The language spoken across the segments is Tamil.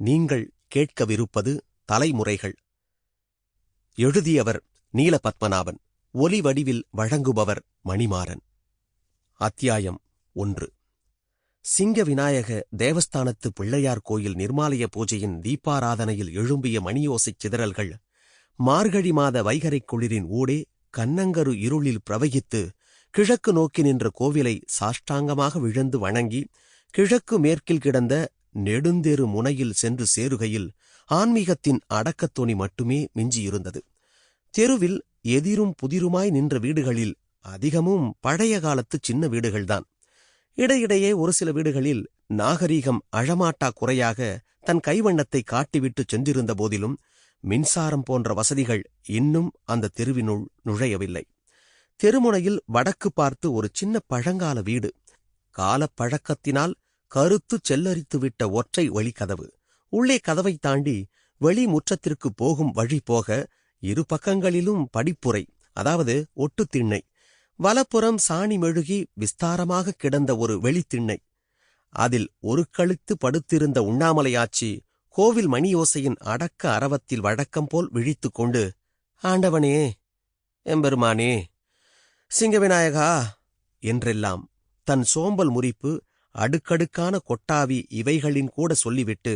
நீங்கள் கேட்கவிருப்பது தலைமுறைகள். எழுதியவர் நீலபத்மநாபன் ஒலி வடிவில் வழங்குபவர் மணிமாறன். அத்தியாயம் ஒன்று. சிங்க விநாயக தேவஸ்தானத்து பிள்ளையார் கோயில் நிர்மாலய பூஜையின் தீபாராதனையில் எழும்பிய மணியோசைச் சிதறல்கள் மார்கழி மாத வைகரைக் குளிரின் ஊடே கன்னங்கரு இருளில் பிரவகித்து கிழக்கு நோக்கி நின்ற கோவிலை சாஷ்டாங்கமாக விழுந்து வணங்கி கிழக்கு மேற்கில் கிடந்த நெடுந்தெரு முனையில் சென்று சேருகையில் ஆன்மீகத்தின் அடக்கத்தொனி மட்டுமே மிஞ்சியிருந்தது. தெருவில் எதிரும் புதிருமாய் நின்ற வீடுகளில் அதிகமும் பழைய காலத்து சின்ன வீடுகள்தான். இடையிடையே ஒரு சில வீடுகளில் நாகரீகம் அழமாட்டா குறையாக தன் கைவண்ணத்தை காட்டிவிட்டு சென்றிருந்த போதிலும் மின்சாரம் போன்ற வசதிகள் இன்னும் அந்த தெருவினுள் நுழையவில்லை. தெருமுனையில் வடக்கு பார்த்து ஒரு சின்ன பழங்கால வீடு. காலப்பழக்கத்தினால் கருத்து செல்லரித்துவிட்ட ஒற்றை வழிக்கதவு உள்ளே கதவை தாண்டி வெளி முற்றத்திற்கு போகும் வழி போக இரு பக்கங்களிலும் படிப்புரை அதாவது ஒட்டுத்திண்ணை வலப்புறம் சாணி மெழுகி விஸ்தாரமாக கிடந்த ஒரு வெளித்திண்ணை அதில் ஒரு கழுத்து படுத்திருந்த உண்ணாமலையாச்சி கோவில் மணியோசையின் அடக்க அரவத்தில் வழக்கம் போல் விழித்து கொண்டு ஆண்டவனே எம்பெருமானே சிங்கவிநாயகா! என்றெல்லாம் தன் சோம்பல் முறிப்பு அடுக்கடுக்கான கொட்டாவி இவைகளின் கூட சொல்லிவிட்டு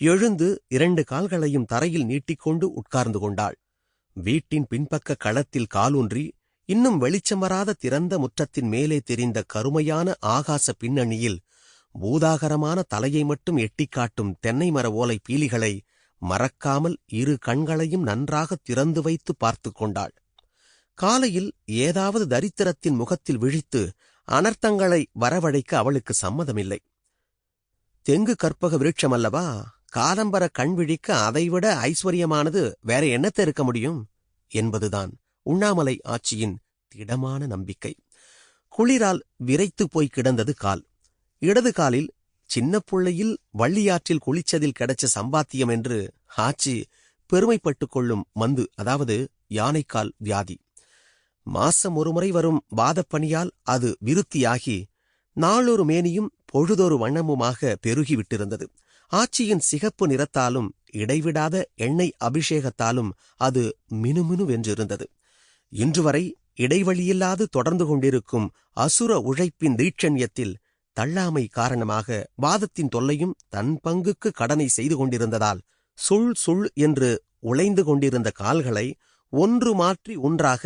எழுந்து இரண்டு கால்களையும் தரையில் நீட்டிக்கொண்டு உட்கார்ந்து கொண்டாள். வீட்டின் பின்பக்க களத்தில் காலூன்றி இன்னும் வெளிச்சம் வராத திறந்த முற்றத்தின் மேலே தெரிந்த கருமையான ஆகாச பின்னணியில் பூதாகரமான தலையை மட்டும் எட்டிக் காட்டும் தென்னை மர ஓலை பீலிகளை மறக்காமல் இரு கண்களையும் நன்றாக திறந்து வைத்து பார்த்து கொண்டாள். காலையில் ஏதாவது தரித்திரத்தின் முகத்தில் விழித்து அனர்த்தங்களை வரவழைக்க அவளுக்கு சம்மதமில்லை. தெங்கு கற்பக விருட்சம் அல்லவா? காலம்பர கண் விழிக்க அதைவிட ஐஸ்வர்யமானது வேற என்னத்தை இருக்க முடியும்? என்பதுதான் உண்ணாமலை ஆட்சியின் திடமான நம்பிக்கை. குளிரால் விரைத்து போய் கிடந்தது கால். இடது காலில் சின்ன புள்ளையில் வள்ளியாற்றில் குளிச்சதில் கிடைச்ச சம்பாத்தியம் என்று ஆச்சி பெருமைப்பட்டுக் கொள்ளும் மந்து அதாவது யானைக்கால் வியாதி. மாசம் ஒருமுறை வரும் வாதப்பணியால் அது விருத்தியாகி நாளொரு மேனியும் பொழுதொரு வண்ணமுமாக பெருகிவிட்டிருந்தது. ஆட்சியின் சிகப்பு நிறத்தாலும் இடைவிடாத எண்ணெய் அபிஷேகத்தாலும் அது மினுமினுவென்றிருந்தது. இன்று வரை இடைவெளியில்லாது தொடர்ந்து கொண்டிருக்கும் அசுர உழைப்பின் தீட்சண்யத்தில் தள்ளாமை காரணமாக வாதத்தின் தொல்லையும் தன் பங்குக்கு கடனை செய்து கொண்டிருந்ததால் சுள் சுள் என்று உழைந்து கொண்டிருந்த கால்களை ஒன்று மாற்றி ஒன்றாக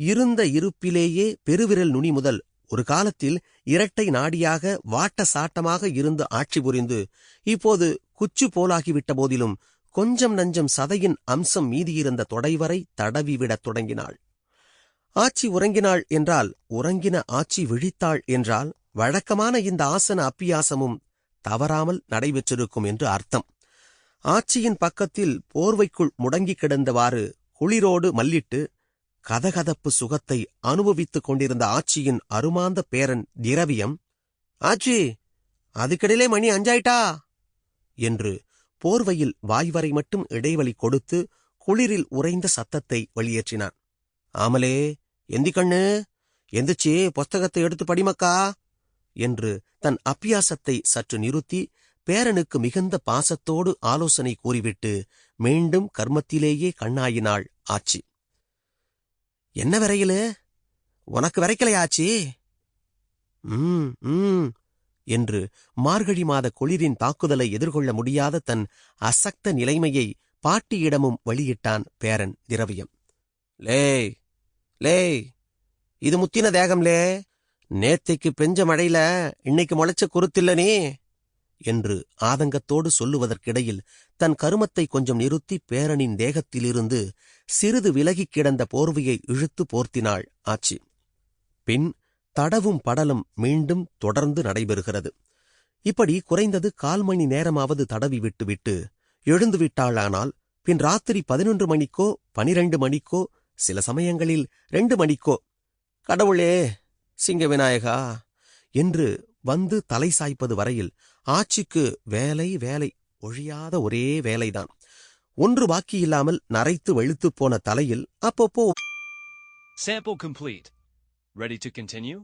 இருந்த இருப்பிலேயே பெருவிரல் நுனி முதல் ஒரு காலத்தில் இரட்டை நாடியாக வாட்ட சாட்டமாக இருந்து ஆட்சி புரிந்து இப்போது குச்சு போலாகிவிட்ட போதிலும் கொஞ்சம் நஞ்சம் சதையின் அம்சம் மீதியிருந்த தொடைவரை தடவிவிடத் தொடங்கினாள். ஆட்சி உறங்கினாள் என்றால் உறங்கின ஆட்சி விழித்தாள் என்றால் வழக்கமான இந்த ஆசன அப்பியாசமும் தவறாமல் நடைபெற்றிருக்கும் என்று அர்த்தம். ஆட்சியின் பக்கத்தில் போர்வைக்குள் முடங்கி கிடந்தவாறு குளிரோடு மல்லிட்டு கதகதப்பு சுகத்தை அனுபவித்துக் கொண்டிருந்த ஆட்சியின் அருமாந்த பேரன் திரவியம் ஆச்சி அதுக்கிடையிலே மணி அஞ்சாயிட்டா? என்று போர்வையில் வாய்வரை மட்டும் இடைவெளி கொடுத்து குளிரில் உறைந்த சத்தத்தை வெளியேற்றினான். ஆமலே எந்தி கண்ணு எந்திரிச்சி புஸ்தகத்தை எடுத்து படிமக்கா என்று தன் அப்பியாசத்தை சற்று நிறுத்தி பேரனுக்கு மிகுந்த பாசத்தோடு ஆலோசனை கூறிவிட்டு மீண்டும் கர்மத்திலேயே கண்ணாயினாள் ஆச்சி. என்ன வரையிலு? உனக்கு விரைக்கலையாச்சி? ம் ம் என்று மார்கழி மாத குளிரின் தாக்குதலை எதிர்கொள்ள முடியாத தன் அசக்த நிலைமையை பாட்டியிடமும் வெளியிட்டான் பேரன் திரவியம். லேய் லேய் இது முத்தின தேகம்லே நேத்தைக்கு பெஞ்ச மழையில இன்னைக்கு முளைச்ச நீ. என்று ஆதங்கத்தோடு சொல்லுவதற்கிடையில் தன் கருமத்தை கொஞ்சம் நிறுத்தி பேரனின் தேகத்திலிருந்து சிறிது விலகிக் கிடந்த போர்வையை இழுத்து போர்த்தினாள் ஆச்சி. பின் தடவும் படலும் மீண்டும் தொடர்ந்து நடைபெறுகிறது. இப்படி குறைந்தது கால் மணி நேரமாவது தடவி விட்டுவிட்டு எழுந்து விட்டாளானால் பின் ராத்திரி பதினொன்று மணிக்கோ பனிரெண்டு மணிக்கோ சில சமயங்களில் ரெண்டு மணிக்கோ கடவுளே சிங்க விநாயகா என்று வந்து தலை சாய்ப்பது வரையில் ஆட்சிக்கு வேலை வேலை ஒழியாத ஒரே வேலைதான் ஒன்று பாக்கியில்லாமல் நரைத்து வெளுத்து போன தலையில் அப்பப்போ Sample complete. Ready to continue?